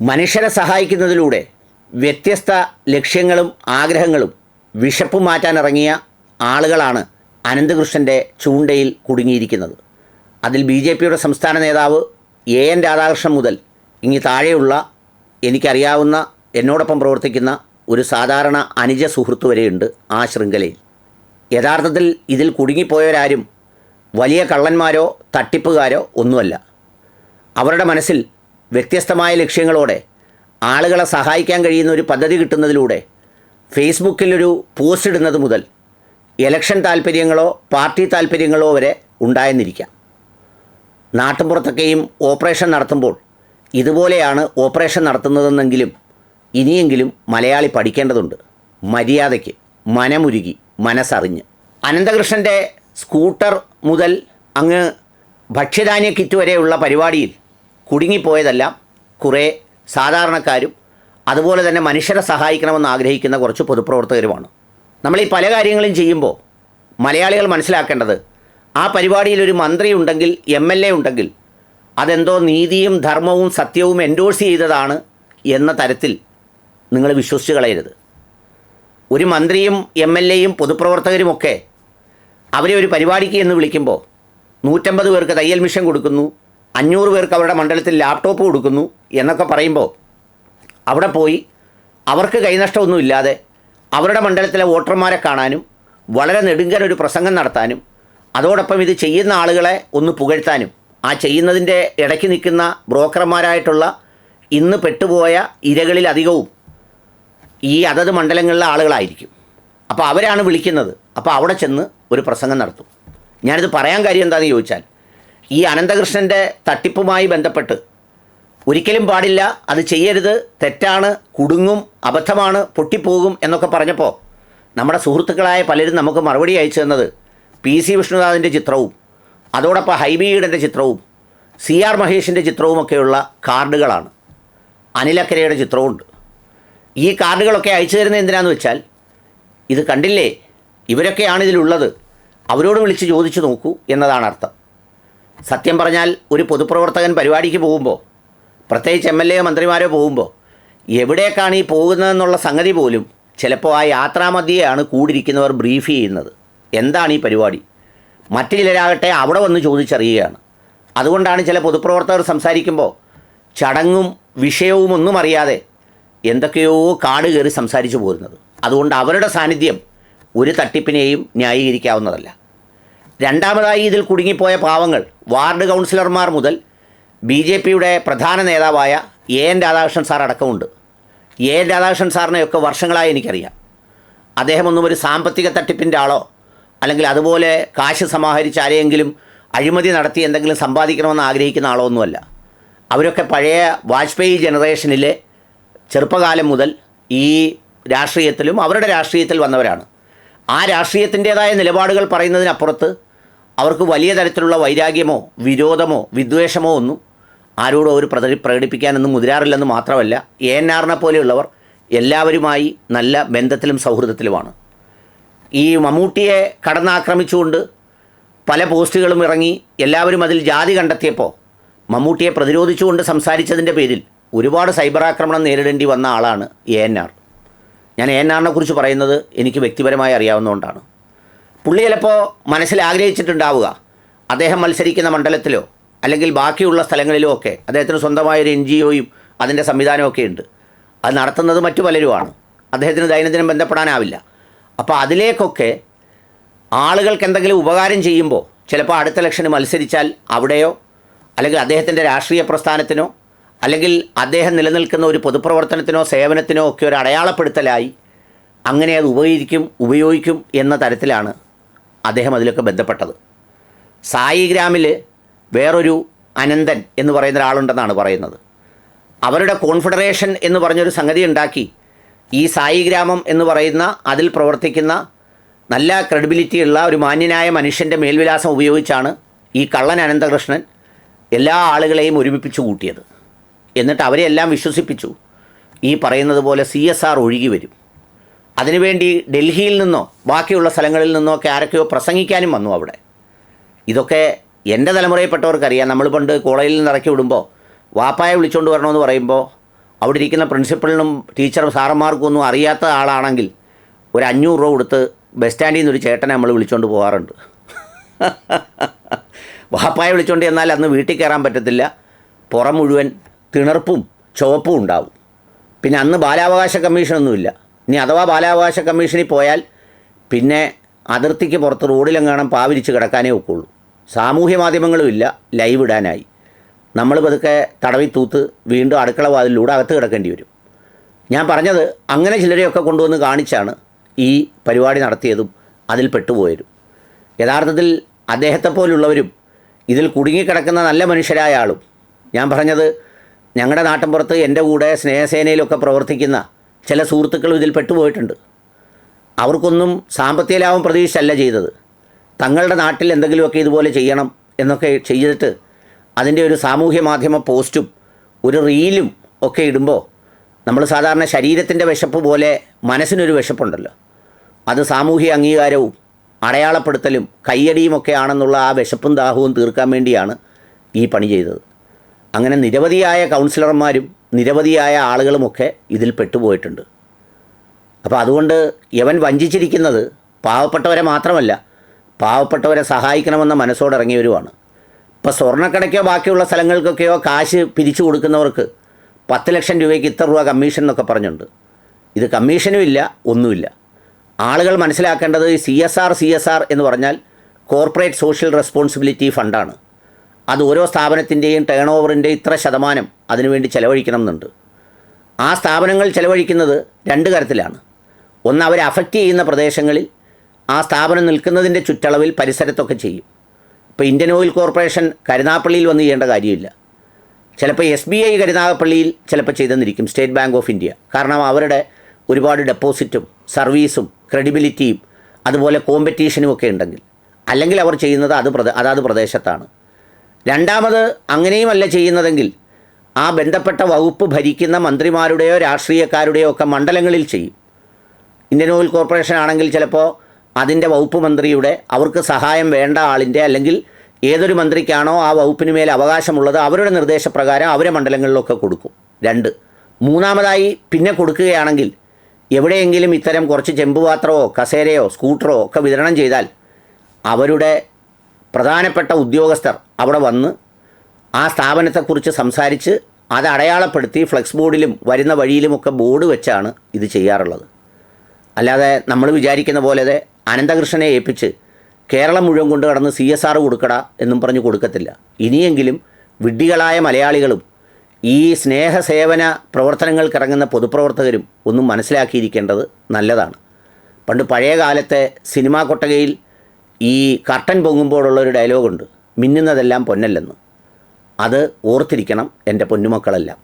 മനുഷ്യരെ സഹായിക്കുന്നതിലൂടെ വ്യത്യസ്ത ലക്ഷ്യങ്ങളും ആഗ്രഹങ്ങളും വിശപ്പ് മാറ്റാനിറങ്ങിയ ആളുകളാണ് അനന്തകൃഷ്ണന്റെ ചൂണ്ടയിൽ കുടുങ്ങിയിരിക്കുന്നത്. അതിൽ ബി ജെ പിയുടെ സംസ്ഥാന നേതാവ് എ എൻ രാധാകൃഷ്ണൻ മുതൽ ഇങ്ങി താഴെയുള്ള എനിക്കറിയാവുന്ന എന്നോടൊപ്പം പ്രവർത്തിക്കുന്ന ഒരു സാധാരണ അനുജ സുഹൃത്ത് വരെയുണ്ട് ആ ശൃംഖലയിൽ. യഥാർത്ഥത്തിൽ ഇതിൽ കുടുങ്ങിപ്പോയവരാരും വലിയ കള്ളന്മാരോ തട്ടിപ്പുകാരോ ഒന്നുമല്ല. അവരുടെ മനസ്സിൽ വ്യത്യസ്തമായ ലക്ഷ്യങ്ങളോടെ ആളുകളെ സഹായിക്കാൻ കഴിയുന്ന ഒരു പദ്ധതി കിട്ടുന്നതിലൂടെ ഫേസ്ബുക്കിലൊരു പോസ്റ്റ് ഇടുന്നത് മുതൽ ഇലക്ഷൻ താല്പര്യങ്ങളോ പാർട്ടി താല്പര്യങ്ങളോ വരെ ഉണ്ടായെന്നിരിക്കാം. നാട്ടുമ്പുറത്തൊക്കെയും ഓപ്പറേഷൻ നടത്തുമ്പോൾ ഇതുപോലെയാണ് ഓപ്പറേഷൻ നടത്തുന്നതെന്നെങ്കിലും ഇനിയെങ്കിലും മലയാളി പഠിക്കേണ്ടതുണ്ട്. മര്യാദയ്ക്ക് മനമുരുകി മനസ്സറിഞ്ഞ്. അനന്തകൃഷ്ണന്റെ സ്കൂട്ടർ മുതൽ അങ്ങ് ഭക്ഷ്യധാന്യ കിറ്റ് വരെയുള്ള പരിപാടിയിൽ കുടുങ്ങിപ്പോയതെല്ലാം കുറേ സാധാരണക്കാരും അതുപോലെ തന്നെ മനുഷ്യരെ സഹായിക്കണമെന്ന് ആഗ്രഹിക്കുന്ന കുറച്ച് പൊതുപ്രവർത്തകരുമാണ്. നമ്മൾ ഈ പല കാര്യങ്ങളും ചെയ്യുമ്പോൾ മലയാളികൾ മനസ്സിലാക്കേണ്ടത് ആ പരിപാടിയിൽ ഒരു മന്ത്രി ഉണ്ടെങ്കിൽ എം എൽ എ ഉണ്ടെങ്കിൽ അതെന്തോ നീതിയും ധർമ്മവും സത്യവും എൻഡോഴ്സ് ചെയ്തതാണ് എന്ന തരത്തിൽ നിങ്ങൾ വിശ്വസിച്ച് കളയരുത്. ഒരു മന്ത്രിയും എം എൽ എയും പൊതുപ്രവർത്തകരുമൊക്കെ അവരെ ഒരു പരിപാടിക്ക് എന്ന് വിളിക്കുമ്പോൾ നൂറ്റമ്പത് പേർക്ക് തയ്യൽ മിഷൻ കൊടുക്കുന്നു അഞ്ഞൂറ് പേർക്ക് അവരുടെ മണ്ഡലത്തിൽ ലാപ്ടോപ്പ് കൊടുക്കുന്നു എന്നൊക്കെ പറയുമ്പോൾ അവിടെ പോയി അവർക്ക് കൈനഷ്ടമൊന്നുമില്ലാതെ അവരുടെ മണ്ഡലത്തിലെ വോട്ടർമാരെ കാണാനും വളരെ നെടുങ്കൻ ഒരു പ്രസംഗം നടത്താനും അതോടൊപ്പം ഇത് ചെയ്യുന്ന ആളുകളെ ഒന്ന് പുകഴ്ത്താനും ആ ചെയ്യുന്നതിന്റെ ഇടയ്ക്ക് നിൽക്കുന്ന ബ്രോക്കർമാരായിട്ടുള്ള ഇന്ന് പെട്ടുപോയ ഇരകളിലധികവും ഈ അതത് മണ്ഡലങ്ങളിലെ ആളുകളായിരിക്കും. അപ്പോൾ അവരാണ് വിളിക്കുന്നത്. അപ്പോൾ അവിടെ ചെന്ന് ഒരു പ്രസംഗം നടത്തും. ഞാനിത് പറയാൻ കാര്യം എന്താണെന്ന് ചോദിച്ചാൽ ഈ അനന്തകൃഷ്ണന്റെ തട്ടിപ്പുമായി ബന്ധപ്പെട്ട് ഒരിക്കലും പാടില്ല അത് ചെയ്യരുത് തെറ്റാണ് കുടുങ്ങും അബദ്ധമാണ് പൊട്ടിപ്പോകും എന്നൊക്കെ പറഞ്ഞപ്പോൾ നമ്മുടെ സുഹൃത്തുക്കളായ പലരും നമുക്ക് മറുപടി അയച്ചു തന്നത് പി സി വിഷ്ണുനാഥിന്റെ ചിത്രവും അതോടൊപ്പം ഹൈബീഡന്റെ ചിത്രവും സി ആർ മഹേഷിന്റെ ചിത്രവുമൊക്കെയുള്ള കാർഡുകളാണ്. അനിലക്കരയുടെ ചിത്രവുമുണ്ട് ഈ കാർഡുകളൊക്കെ അയച്ചു തരുന്നത് എന്തിനാന്ന് വെച്ചാൽ ഇത് കണ്ടില്ലേ? ഇവരൊക്കെയാണ് ഇതിലുള്ളത്. അവരോട് വിളിച്ച് ചോദിച്ചു നോക്കൂ എന്നതാണ് അർത്ഥം. സത്യം പറഞ്ഞാൽ ഒരു പൊതുപ്രവർത്തകൻ പരിപാടിക്ക് പോകുമ്പോൾ പ്രത്യേകിച്ച് എം എൽ എ മന്ത്രിമാരോ പോകുമ്പോൾ എവിടേക്കാണ് ഈ പോകുന്നതെന്നുള്ള സംഗതി പോലും ചിലപ്പോൾ ആ യാത്രാമധ്യയാണ് കൂടിയിരിക്കുന്നവർ ബ്രീഫ് ചെയ്യുന്നത്. എന്താണ് ഈ പരിപാടി? മറ്റു ചിലരാകട്ടെ അവിടെ വന്ന് ചോദിച്ചറിയുകയാണ്. അതുകൊണ്ടാണ് ചില പൊതുപ്രവർത്തകർ സംസാരിക്കുമ്പോൾ ചടങ്ങും വിഷയവും ഒന്നും അറിയാതെ എന്തൊക്കെയോ കാട് കയറി സംസാരിച്ചു പോരുന്നത്. അതുകൊണ്ട് അവരുടെ സാന്നിധ്യം ഒരു തട്ടിപ്പിനെയും ന്യായീകരിക്കാവുന്നതല്ല. രണ്ടാമതായി ഇതിൽ കുടുങ്ങിപ്പോയ പാവങ്ങൾ വാർഡ് കൗൺസിലർമാർ മുതൽ ബി ജെ പിയുടെ പ്രധാന നേതാവായ എ എൻ രാധാകൃഷ്ണൻ സാർ അടക്കമുണ്ട്. എ എൻ രാധാകൃഷ്ണൻ സാറിനെയൊക്കെ വർഷങ്ങളായി എനിക്കറിയാം. അദ്ദേഹം ഒന്നും ഒരു സാമ്പത്തിക തട്ടിപ്പിന്റെ ആളോ അല്ലെങ്കിൽ അതുപോലെ കാശ് സമാഹരിച്ച് ആരെയെങ്കിലും അഴിമതി നടത്തി എന്തെങ്കിലും സമ്പാദിക്കണമെന്ന് ആഗ്രഹിക്കുന്ന ആളോ ഒന്നുമല്ല. അവരൊക്കെ പഴയ വാജ്പേയി ജനറേഷനിലെ ചെറുപ്പകാലം മുതൽ ഈ രാഷ്ട്രീയത്തിലും അവരുടെ രാഷ്ട്രീയത്തിൽ വന്നവരാണ്. ആ രാഷ്ട്രീയത്തിന്റേതായ നിലപാടുകൾ പറയുന്നതിനപ്പുറത്ത് അവർക്ക് വലിയ തരത്തിലുള്ള വൈരാഗ്യമോ വിരോധമോ വിദ്വേഷമോ ഒന്നും ആരോടും അവർ പ്രതി പ്രകടിപ്പിക്കാനൊന്നും മുതിരാറില്ലെന്ന് മാത്രമല്ല എ എൻ ആറിനെ പോലെയുള്ളവർ എല്ലാവരുമായി നല്ല ബന്ധത്തിലും സൗഹൃദത്തിലുമാണ്. ഈ മമ്മൂട്ടിയെ കടന്നാക്രമിച്ചുകൊണ്ട് പല പോസ്റ്റുകളും ഇറങ്ങി എല്ലാവരും അതിൽ ജാതി കണ്ടെത്തിയപ്പോൾ മമ്മൂട്ടിയെ പ്രതിരോധിച്ചുകൊണ്ട് സംസാരിച്ചതിന്റെ പേരിൽ ഒരുപാട് സൈബർ ആക്രമണം നേരിടേണ്ടി വന്ന ആളാണ് എ എൻ ആർ ഞാൻ എ എൻ ആറിനെ കുറിച്ച് പറയുന്നത് എനിക്ക് വ്യക്തിപരമായി അറിയാവുന്നതുകൊണ്ടാണ്. പുള്ളി ചിലപ്പോൾ മനസ്സിൽ ആഗ്രഹിച്ചിട്ടുണ്ടാവുക. അദ്ദേഹം മത്സരിക്കുന്ന മണ്ഡലത്തിലോ അല്ലെങ്കിൽ ബാക്കിയുള്ള സ്ഥലങ്ങളിലോ ഒക്കെ അദ്ദേഹത്തിന് സ്വന്തമായൊരു എൻ ജി ഒയും അതിന്റെ സംവിധാനമൊക്കെ ഉണ്ട്. അത് നടത്തുന്നത് മറ്റു പലരുമാണ്. അദ്ദേഹത്തിന് ദൈനംദിനം ബന്ധപ്പെടാനാവില്ല. അപ്പോൾ അതിലേക്കൊക്കെ ആളുകൾക്ക് എന്തെങ്കിലും ഉപകാരം ചെയ്യുമ്പോൾ ചിലപ്പോൾ അടുത്ത ഇലക്ഷന് മത്സരിച്ചാൽ അവിടെയോ അല്ലെങ്കിൽ അദ്ദേഹത്തിന്റെ രാഷ്ട്രീയ പ്രസ്ഥാനത്തിനോ അല്ലെങ്കിൽ അദ്ദേഹം നിലനിൽക്കുന്ന ഒരു പൊതുപ്രവർത്തനത്തിനോ സേവനത്തിനോ ഒക്കെ ഒരു അടയാളപ്പെടുത്തലായി അങ്ങനെ അത് ഉപകരിക്കും ഉപയോഗിക്കും എന്ന തരത്തിലാണ് അദ്ദേഹം അതിലൊക്കെ ബന്ധപ്പെട്ടത്. സായിഗ്രാമിൽ വേറൊരു അനന്തൻ എന്ന് പറയുന്ന ഒരാളുണ്ടെന്നാണ് പറയുന്നത്. അവരുടെ കോൺഫെഡറേഷൻ എന്ന് പറഞ്ഞൊരു സംഗതി ഉണ്ടാക്കി ഈ സായിഗ്രാമം എന്ന് പറയുന്ന അതിൽ പ്രവർത്തിക്കുന്ന നല്ല ക്രെഡിബിലിറ്റി ഉള്ള ഒരു മാന്യനായ മനുഷ്യന്റെ മേൽവിലാസം ഉപയോഗിച്ചാണ് ഈ കള്ളൻ അനന്തകൃഷ്ണൻ എല്ലാ ആളുകളെയും ഒരുമിപ്പിച്ച് കൂട്ടിയത്. എന്നിട്ട് അവരെല്ലാം വിശ്വസിപ്പിച്ചു. ഈ പറയുന്നത് പോലെ സി എസ് ആർ ഒഴുകി വരും. അതിനുവേണ്ടി ഡൽഹിയിൽ നിന്നോ ബാക്കിയുള്ള സ്ഥലങ്ങളിൽ നിന്നോ ഒക്കെ ആരൊക്കെയോ പ്രസംഗിക്കാനും വന്നു അവിടെ. ഇതൊക്കെ എന്റെ തലമുറയിൽപ്പെട്ടവർക്കറിയാം നമ്മൾ പണ്ട് കോളേജിൽ നിന്ന് ഇറക്കി വിടുമ്പോൾ വാപ്പായെ വിളിച്ചുകൊണ്ട് വരണമെന്ന് പറയുമ്പോൾ അവിടെ ഇരിക്കുന്ന പ്രിൻസിപ്പളിനും ടീച്ചറും സാറന്മാർക്കും ഒന്നും അറിയാത്ത ആളാണെങ്കിൽ ഒരു അഞ്ഞൂറ് രൂപ കൊടുത്ത് ബസ് സ്റ്റാൻഡിൽ നിന്ന് ഒരു ചേട്ടനെ നമ്മൾ വിളിച്ചുകൊണ്ട് പോകാറുണ്ട് വാപ്പായെ വിളിച്ചുകൊണ്ട് എന്നാൽ അന്ന് വീട്ടിൽ കയറാൻ പറ്റത്തില്ല. പുറം മുഴുവൻ തിണർപ്പും ചുവപ്പും ഉണ്ടാവും. പിന്നെ അന്ന് ബാലാവകാശ കമ്മീഷനൊന്നുമില്ല. ഇനി അഥവാ ബാലാവകാശ കമ്മീഷനിൽ പോയാൽ പിന്നെ അതിർത്തിക്ക് പുറത്ത് റോഡിലെങ്ങാണം പാവിരിച്ച് കിടക്കാനേ ഒക്കുള്ളൂ. സാമൂഹ്യ മാധ്യമങ്ങളും ഇല്ല ലൈവ് ഇടാനായി. നമ്മൾ പതുക്കെ തടവി തൂത്ത് വീണ്ടും അടുക്കള വാതിലൂടെ അകത്ത് കിടക്കേണ്ടി വരും. ഞാൻ പറഞ്ഞത് അങ്ങനെ ചിലരെയൊക്കെ കൊണ്ടുവന്ന് കാണിച്ചാണ് ഈ പരിപാടി നടത്തിയതും അതിൽ പെട്ടുപോയതും. യഥാർത്ഥത്തിൽ അദ്ദേഹത്തെ പോലുള്ളവരും ഇതിൽ കുടുങ്ങിക്കിടക്കുന്ന നല്ല മനുഷ്യരായ ആളും. ഞാൻ പറഞ്ഞത് ഞങ്ങളുടെ നാട്ടിൻപുറത്ത് എന്റെ കൂടെ സ്നേഹസേനയിലൊക്കെ പ്രവർത്തിക്കുന്ന ചില സുഹൃത്തുക്കളും ഇതിൽ പെട്ടുപോയിട്ടുണ്ട്. അവർക്കൊന്നും സാമ്പത്തിക ലാഭം പ്രതീക്ഷിച്ചല്ല ചെയ്തത്. തങ്ങളുടെ നാട്ടിൽ എന്തെങ്കിലുമൊക്കെ ഇതുപോലെ ചെയ്യണം എന്നൊക്കെ ചെയ്തിട്ട് അതിന്റെ ഒരു സാമൂഹ്യ മാധ്യമ പോസ്റ്റും ഒരു റീലും ഒക്കെ ഇടുമ്പോൾ നമ്മൾ സാധാരണ ശരീരത്തിന്റെ വിശപ്പ് പോലെ മനസ്സിനൊരു വിശപ്പുണ്ടല്ലോ. അത് സാമൂഹ്യ അംഗീകാരവും അടയാളപ്പെടുത്തലും കയ്യടിയും ഒക്കെ ആണെന്നുള്ള ആ വിശപ്പും ദാഹവും തീർക്കാൻ വേണ്ടിയാണ് ഈ പണി ചെയ്തത്. അങ്ങനെ നിരവധിയായ കൗൺസിലർമാരും നിരവധിയായ ആളുകളുമൊക്കെ ഇതിൽ പെട്ടുപോയിട്ടുണ്ട്. അപ്പോൾ അതുകൊണ്ട് യവൻ വഞ്ചിച്ചിരിക്കുന്നത് പാവപ്പെട്ടവരെ മാത്രമല്ല പാവപ്പെട്ടവരെ സഹായിക്കണമെന്ന മനസ്സോടെ ഇറങ്ങിയവരുമാണ് ഇപ്പോൾ സ്വർണക്കടയ്ക്കോ ബാക്കിയുള്ള സ്ഥലങ്ങൾക്കൊക്കെയോ കാശ് പിരിച്ചു കൊടുക്കുന്നവർക്ക് പത്ത് ലക്ഷം രൂപയ്ക്ക് ഇത്ര രൂപ കമ്മീഷൻ എന്നൊക്കെ പറഞ്ഞിട്ടുണ്ട് ഇത് കമ്മീഷനും ഇല്ല ഒന്നുമില്ല. ആളുകൾ മനസ്സിലാക്കേണ്ടത് C S R C S R എന്ന് പറഞ്ഞാൽ കോർപ്പറേറ്റ് സോഷ്യൽ റെസ്പോൺസിബിലിറ്റി ഫണ്ടാണ്. അത് ഓരോ സ്ഥാപനത്തിന്റെയും ടേൺ ഓവറിന്റെ ഇത്ര ശതമാനം അതിനുവേണ്ടി ചെലവഴിക്കണം എന്നുണ്ട്. ആ സ്ഥാപനങ്ങൾ ചെലവഴിക്കുന്നത് രണ്ട് തരത്തിലാണ്. ഒന്ന് അവരെ അഫക്റ്റ് ചെയ്യുന്ന പ്രദേശങ്ങളിൽ ആ സ്ഥാപനം നിൽക്കുന്നതിന്റെ ചുറ്റളവിൽ പരിസരത്തൊക്കെ ചെയ്യും. ഇപ്പോൾ ഇന്ത്യൻ ഓയിൽ കോർപ്പറേഷൻ കരുനാപ്പള്ളിയിൽ വന്ന് ചെയ്യേണ്ട കാര്യമില്ല. ചിലപ്പോൾ എസ് ബി ഐ കരുനാഗപ്പള്ളിയിൽ ചിലപ്പോൾ ചെയ്തെന്നിരിക്കും സ്റ്റേറ്റ് ബാങ്ക് ഓഫ് ഇന്ത്യ കാരണം അവരുടെ ഒരുപാട് ഡെപ്പോസിറ്റും സർവീസും ക്രെഡിബിലിറ്റിയും അതുപോലെ കോമ്പറ്റീഷനും ഒക്കെ ഉണ്ടെങ്കിൽ. അല്ലെങ്കിൽ അവർ ചെയ്യുന്നത് അത് പ്രദേ അതാത് പ്രദേശത്താണ്. രണ്ടാമത് അങ്ങനെയുമല്ല ചെയ്യുന്നതെങ്കിൽ ആ ബന്ധപ്പെട്ട വകുപ്പ് ഭരിക്കുന്ന മന്ത്രിമാരുടെയോ രാഷ്ട്രീയക്കാരുടെയോ ഒക്കെ മണ്ഡലങ്ങളിൽ ചെയ്യും. ഇന്ത്യൻ ഓയിൽ കോർപ്പറേഷൻ ആണെങ്കിൽ ചിലപ്പോൾ അതിന്റെ വകുപ്പ് മന്ത്രിയുടെ അവർക്ക് സഹായം വേണ്ട ആളിന്റെ അല്ലെങ്കിൽ ഏതൊരു മന്ത്രിക്കാണോ ആ വകുപ്പിന് മേൽ അവകാശമുള്ളത് അവരുടെ നിർദ്ദേശപ്രകാരം അവരെ മണ്ഡലങ്ങളിലൊക്കെ കൊടുക്കും. രണ്ട്. മൂന്നാമതായി പിന്നെ കൊടുക്കുകയാണെങ്കിൽ എവിടെയെങ്കിലും ഇത്തരം കുറച്ച് ചെമ്പുപാത്രമോ കസേരയോ സ്കൂട്ടറോ ഒക്കെ വിതരണം ചെയ്താൽ അവരുടെ പ്രധാനപ്പെട്ട ഉദ്യോഗസ്ഥർ അവിടെ വന്ന് ആ സ്ഥാപനത്തെക്കുറിച്ച് സംസാരിച്ച് അത് അടയാളപ്പെടുത്തി ഫ്ലെക്സ് ബോർഡിലും വരുന്ന വഴിയിലുമൊക്കെ ബോർഡ് വെച്ചാണ് ഇത് ചെയ്യാറുള്ളത്. അല്ലാതെ നമ്മൾ വിചാരിക്കുന്ന പോലെ അനന്തകൃഷ്ണനെ ഏൽപ്പിച്ച് കേരളം മുഴുവൻ കൊണ്ട് കടന്ന് സി എസ് ആർ കൊടുക്കട എന്നും പറഞ്ഞ് കൊടുക്കത്തില്ല. ഇനിയെങ്കിലും വിഡ്ഢികളായ മലയാളികളും ഈ സ്നേഹസേവന പ്രവർത്തനങ്ങൾക്കിറങ്ങുന്ന പൊതുപ്രവർത്തകരും ഒന്നും മനസ്സിലാക്കിയിരിക്കേണ്ടത് നല്ലതാണ്. പണ്ട് പഴയ കാലത്തെ സിനിമാ കൊട്ടകയിൽ ഈ കർട്ടൻ പൊങ്ങുമ്പോഴുള്ളൊരു ഡയലോഗുണ്ട് മിന്നുന്നതെല്ലാം പൊന്നല്ലെന്ന്. അത് ഓർത്തിരിക്കണം എന്റെ പൊന്നുമക്കളെല്ലാം.